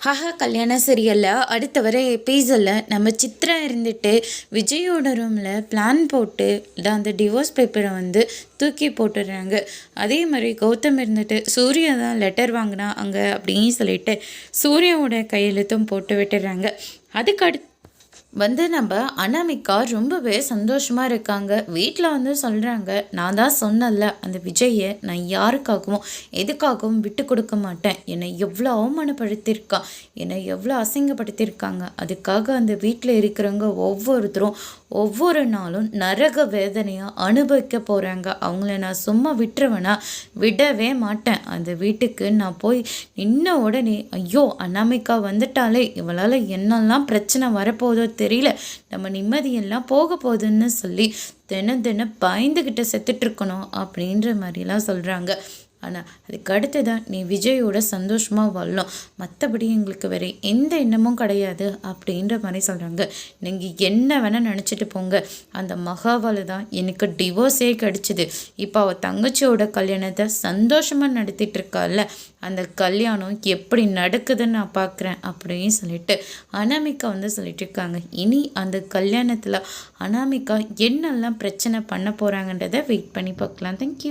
Haha கல்யாண சீரியலில் அடுத்த வர எபிசோடில் நம்ம சித்ரா இருந்துட்டு விஜயோட ரூமில் பிளான் போட்டு அந்த டிவோர்ஸ் பேப்பரை வந்து தூக்கி போட்டுடுறாங்க. அதே மாதிரி கௌதம் இருந்துட்டு சூர்யா தான் லெட்டர் வாங்கினா அங்கே அப்படின்னு சொல்லிட்டு சூர்யாவோட கையெழுத்தும் போட்டு விட்டுறாங்க அதுக்கு அடுத்து வந்து நம்ம அனாமிகா ரொம்பவே சந்தோஷமாக இருக்காங்க. வீட்டில் வந்து சொல்கிறாங்க நான் தான் சொன்னல அந்த விஜயை நான் யாருக்காகவும் எதுக்காகவும் விட்டு கொடுக்க மாட்டேன். என்னை எவ்வளோ அவமானப்படுத்தியிருக்கா என்னை எவ்வளோ அசிங்கப்படுத்தியிருக்காங்க. அதுக்காக அந்த வீட்டில் இருக்கிறவங்க ஒவ்வொருத்தரும் ஒவ்வொரு நாளும் நரக வேதனையாக அனுபவிக்க போகிறாங்க அவங்கள நான் சும்மா விட்டுருவேனா? விடவே மாட்டேன். அந்த வீட்டுக்கு நான் போய் நின்ன உடனே ஐயோ அனாமிகா வந்துட்டாலே இவளால் என்னெல்லாம் பிரச்சனை வரப்போதோ தெரியல. நம்ம நிம்மதியெல்லாம் போக போகுதுன்னு சொல்லி தினம் தினம் பயந்துக்கிட்ட செத்துட்ருக்கணும் அப்படின்ற மாதிரிலாம் சொல்கிறாங்க ஆனால் அதுக்கு அடுத்து தான் நீ விஜயோட சந்தோஷமாக வாழணும் மற்றபடி எங்களுக்கு வேறு எந்த எண்ணமும் கிடையாது அப்படின்ற மாதிரி சொல்கிறாங்க நீங்கள் என்ன வேணால் நினச்சிட்டு போங்க. அந்த மகாவால் தான் எனக்கு டிவோர்ஸே கிடச்சிது. இப்போ அவள் தங்கச்சியோட கல்யாணத்தை சந்தோஷமாக நடத்திட்டு இருக்கால அந்த கல்யாணம் எப்படி நடக்குதுன்னு நான் பார்க்குறேன் அப்படின்னு சொல்லிட்டு அனாமிகா வந்து சொல்லிட்டு இருக்காங்க இனி அந்த கல்யாணத்தில் அனாமிகா என்னெல்லாம் பிரச்சனை பண்ண போகிறாங்கன்றதை வெயிட் பண்ணி பார்க்கலாம். தேங்க்யூ